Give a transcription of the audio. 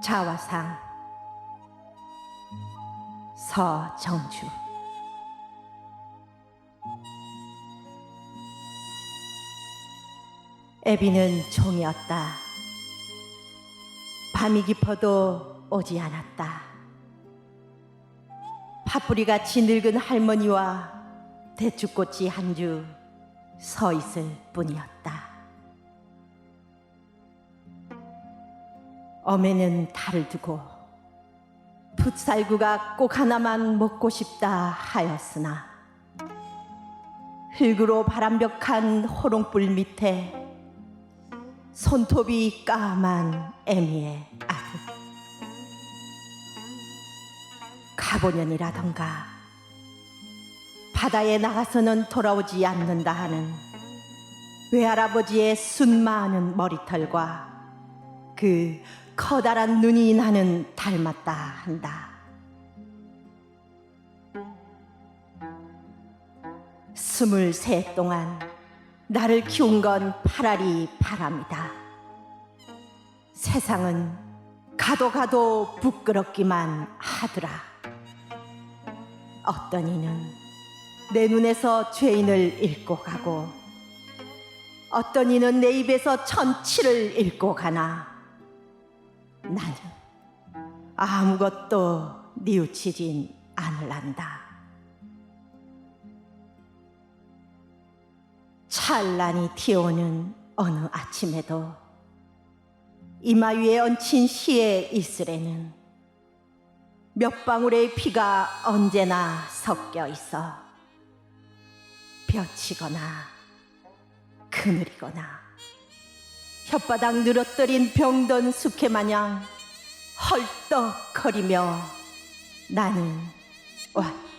자화상 서정주 애비는 종이었다. 밤이 깊어도 오지 않았다. 파뿌리같이 늙은 할머니와 대추꽃이 한주서 있을 뿐이었다. 엄에는 달을 두고 풋살구가 꼭 하나만 먹고 싶다 하였으나 흙으로 바람벽한 호롱불 밑에 손톱이 까만 애미의 아들. 가보년이라던가 바다에 나가서는 돌아오지 않는다 하는 외할아버지의 순 많은 머리털과 그 커다란 눈이 나는 닮았다 한다. 스물세 동안 나를 키운 건 파라리 바람이다. 세상은 가도 가도 부끄럽기만 하더라. 어떤 이는 내 눈에서 죄인을 읽고 가고 어떤 이는 내 입에서 천치를 읽고 가나 나는 아무것도 뉘우치진 않을란다. 찬란히 튀어오는 어느 아침에도 이마 위에 얹힌 시의 이슬에는 몇 방울의 피가 언제나 섞여 있어 벼치거나 그늘이거나 혓바닥 늘어뜨린 병든 숙회 마냥 헐떡거리며 나는 왔다.